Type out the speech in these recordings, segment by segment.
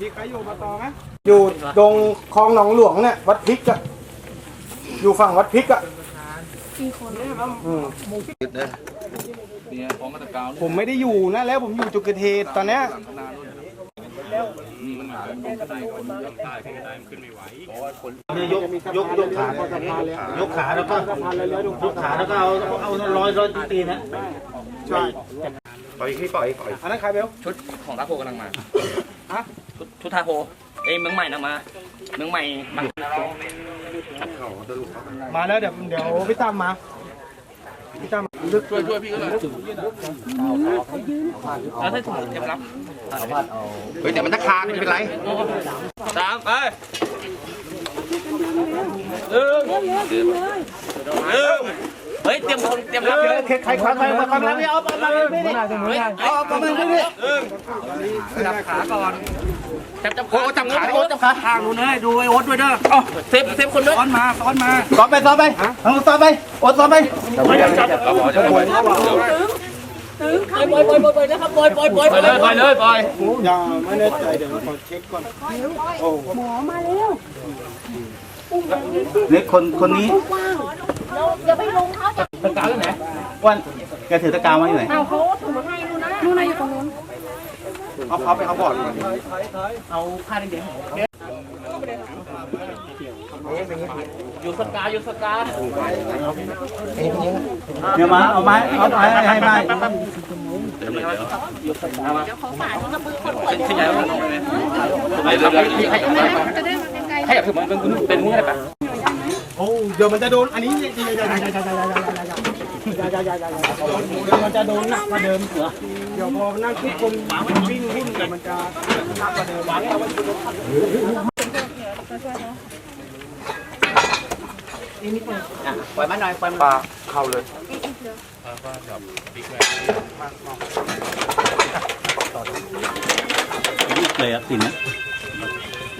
มีใครอยู่มาต่อไหมอยู่ตรงคลองหนองหลวงเนี่ยวัดพริกอะอยู่ฝั่งวัดพริกอะอืมเนี่ยของมาตะกาวผมไม่ได้อยู่นะแล้วผมอยู่จุดเกิดเหตุตอนเนี้ย หลังนานู่นมีปัญหาลงใต้คนยังใต้ขึ้นได้มันขึ้นไม่ไหว เนี่ยยกยกยกขายกขาแล้วก็ยกขาแล้วก็เอาเอาร้อยร้อยตีนนะใช่ ปล่อยให้ปล่อยปล่อยอันนั้นใครเบลชุดของทาโพกำลังมาฮะชุดชุดทาโพเอ้ยเมืองใหม่นำมาเมืองใหม่มามาแล้วเดี๋ยวเดี๋ยวพี่ตั้มมาพี่ตั้มลึกช่วยช่วยพี่ก็เลยแล้วถ้าถุงเตรียมรับเฮ้ยแต่มันตะคาไม่เป็นไรสามไปหนึ่งหนึ่ง เฮ้ยเตรียมเตรียมรับเลยใครใครใครมาความรักเนี่เอาเอามาเลยไม่ได้เอาเอามาเลยไม่ได้จับขาก่อนจับจับขาจับขาโอ๊ตจับขาทางนู้นเลยดูไอ้โอ๊ตด้วยเด้ออ๋อเซฟเซฟคนด้วยซ้อนมาซ้อนมาซ้อมไปซ้อมไปเอาซ้อมไปโอดซ้อมไปปล่อยปล่อยปล่อยปล่อยนะครับปล่อยปล่อยปล่อยปล่อยเลยปล่อยเลยปล่อยอย่าไม่แน่ใจเดี๋ยวขอเช็คก่อนโอ้เล็ กคนคนนี้อย่าไปลงเขาจะตะกาวที่ไหนวันแกถือตะกาวมาอยู่ไหนเอาเขาถือมาให้ดูนะนู่นนะอยู่ตรงนู้นเอาเอาไปเอาบอร์ดเอาผ้าแดงๆอยู่สกาอยู่สกาเดี๋ยวมาเอาไม้เอาไม้ให้ไม้ขยายมันไปทำให้ให้ให้แบบมันเป็นเป็นมือได้ปะโอ้เดี๋ยวมันจะโดนอันนี้อย่าอย่าอย่าอย่าอย่าอย่าอย่าอย่าอย่าอย่าอย่าอย่าอย่าอย่าเดี๋ยวมันจะโดนหนักกว่าเดิมเดี๋ยวพอนั่งทุกคนวิ่งวุ่นเดี๋ยวมันจะหนักกว่าเดิมปล่อยมันหน่อยปล่อยมันปลาเข้าเลยเลยอะปิ่น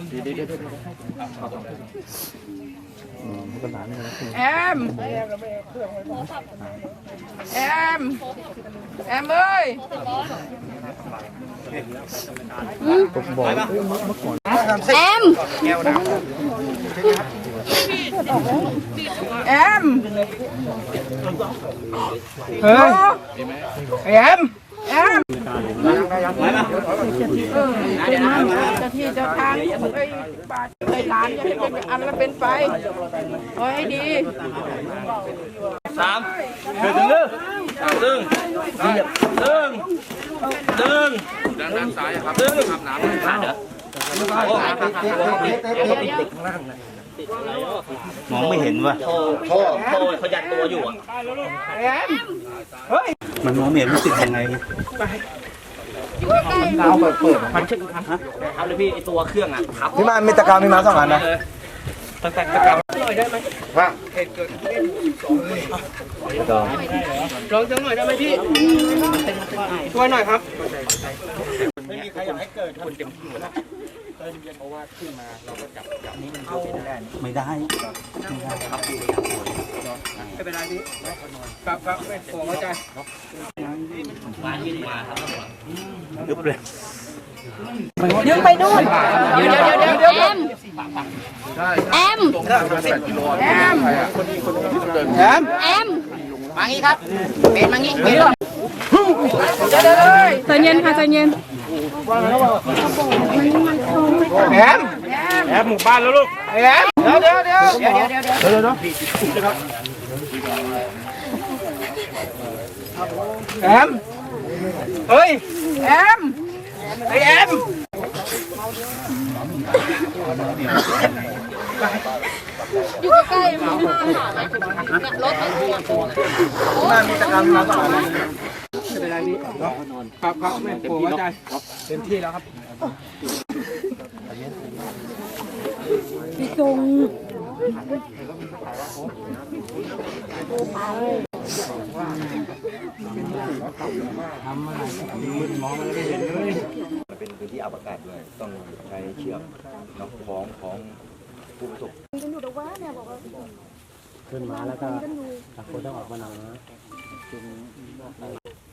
Ừ. em! Em em ơi em! Em! Em! เจ้าที่เจ้าทางไอ้บาทไอ้หลานจะให้เป็นอันละเป็นไปขอให้ดีสามเดินดึงดึงดึงดึงด้านซ้ายครับดึงน้ำน้ำเหรอเดี๋ยวเดี๋ยวเดี๋ยวเดี๋ยว อมองไม่เห็นว่ะโทโทโทเขายัดตัวอยู่อะมันมองไม่เห็นรู้สึกยังไงมันชึกครับเอาเลยพี่ไอตัวเครื่องอะทับพี่มามีตะกาวมีมาสองอันนะตั้งแต่ตะกาวลองจังหน่อยได้ไหมพี่ช่วยหน่อยครับไม่มีใครอยากให้เกิดคนเต็มที่ นะไม่ได้ไม่เป็นไรพี่ครับครับไม่ผมเข้าใจมายื่นมาครับยุบเลยดึงไปนู่นเดี๋ยวเดี๋ยวเดี๋ยวเดี๋ยวแอมแอมแอมแอมมางี้ครับเป็นมางี้เป็นเดี๋ยวเดี๋ยวเลยใจเย็นค่ะใจเย็น แหมแหมหมู่บ้านแล้วลูกแหมเดี๋ยวเดี๋ยวเดี๋ยวเดี๋ยวเดี๋ยวเดี๋ยวเดี๋หมเฮ้ยแหมไอแหมอยู่ใกล้ๆมันรถมันมีตะการมาต่อ เป็นไรพี่ครับครับไม่กลัวใจเต็มที่แล้วครับพี่จงเป็นพื้นที่อับอากาศด้วย ต้องใช้เชือกนาะของของผู้ประสบขึ้นมาแล้วก็ต่างคนต้องออกมาหน่อยนะ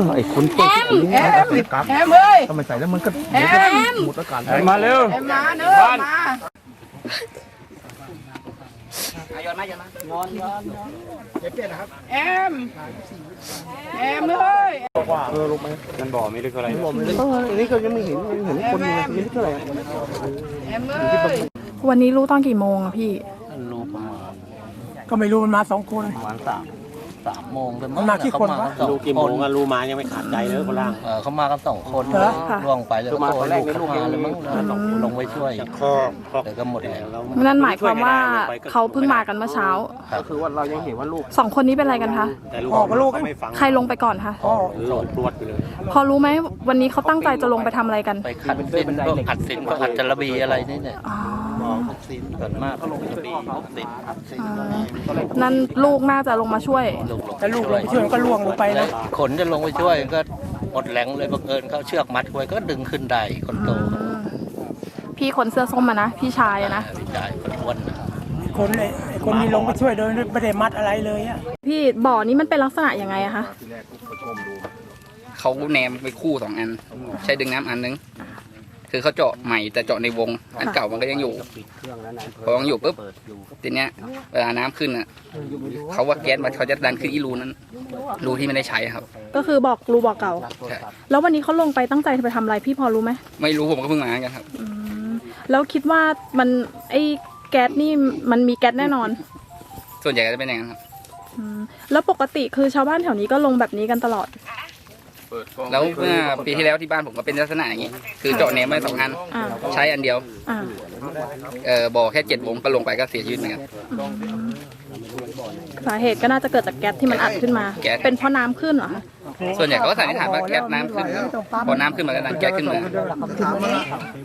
วไอ้คนเจ็บแอมแอมเอ้ยทำไมใส่แล้วมันก็แอมหมดอากาศมาเร็วแอมมาเนอะมาโยนมาโยนมาแอมแอมเอ้ยมันบ่อไม่ลึกอะไรอันนี้ก็ยังไม่เห็นยังเห็นคนอยู่ยังไม่เท่าไหร่แอมเอ้ยวันนี้รู้ตอนกี่โมงอะพี่รู้ประมาณก็ไม่รู้มันมาสองคนประมาณสาม สามโมงแต่มันมากี่คนวะรู้กี่โมงอะรู้มายังไม่ขาดใจเลยคนล่าง เออเขามากันสองคนเหรอ ล่วงไปแล้วก็โตลูกเข้ามาเลยมั้งแล้วลงไปช่วยข้อแต่ก็หมดแล้ว นั่นหมายความว่าเขาเพิ่งมากันเมื่อเช้าก็คือว่าเรายังเห็นว่าลูกสองคนนี้เป็นอะไรกันคะแต่ลูกพ่อกับลูกไม่ฟังใครลงไปก่อนคะพ่อหลดรวดไปเลย พอรู้ไหมวันนี้เขาตั้งใจจะลงไปทำอะไรกัน ไปขัดสินก็ขัดสินก็ขัดจระบีอะไรนี่เนี่ย อ๋อ ขัดสินส่วนมากก็ลงจระบีขัดสินขัดสินนั่นลูกน่าจะลงมาช่วย ลงลงแต่ลูกลงไปช่วยมันก็ล่วงลงไปแล้นะวขนจะลงไปช่วยก็หมดแรงเลยบังเอิญเขาเชือกมัดไว้ก็ดึงขึ้นได้คนโตพี่คนเสื้อส้มอะนะพี่ชายอะนะได้คนอ้วนนะคนไอ้ไอ้คนนี้ลงไปช่วยโดยไม่ได้มัดอะไรเลยอะพี่บ่อนี้มันเป็นลักษณะยังไงอะคะเขาแนมไปคู่สองอัน ใช้ดึงน้ำอันนึง คือเขาเจาะใหม่แต่เจาะในวง อันเก่ามันก็ยังอยู่พอยังอยู่ปุ๊บทีเนี้ยเวลาน้ำขึ้นอะเขาว่าแก๊สมันเขาจะดันขึ้นอีรูนั้นรูที่ไม่ได้ใช้ครับ ก็คือบอกรูบอกเก่าใช่แล้ววันนี้เขาลงไปตั้งใจไปทำอะไรพี่พอรู้ไหมไม่รู้ผมก็เพิ่งมาเหมือนกันครับ อืมแล้วคิดว่ามันไอ้แก๊สนี่มันมีแก๊สแน่นอนส่วนใหญ่ก็จะเป็นอย่างนั้นครับ อืมแล้วปกติคือชาวบ้านแถวนี้ก็ลงแบบนี้กันตลอด แล้วเมื่อปีที่แล้วที่บ้านผมก็เป็นลักษณะอย่างนี้ คือเจาะแนมไว้สองอันอ่าใช้อันเดียว อ่าเอ่อบ่อแค่เจ็ดวงก็ลงไปก็เสียชีวิตเหมือนกัน สาเหตุก็น่าจะเกิดจากแก๊สที่มันอัดขึ้นมา แก๊ส เป็นเพราะน้ำขึ้นเหรอคะส่วนใหญ่เขาก็สันนิษฐานว่าแก๊สน้ำขึ้นพอน้ำขึ้นมาก็ดันแก๊สขึ้นมา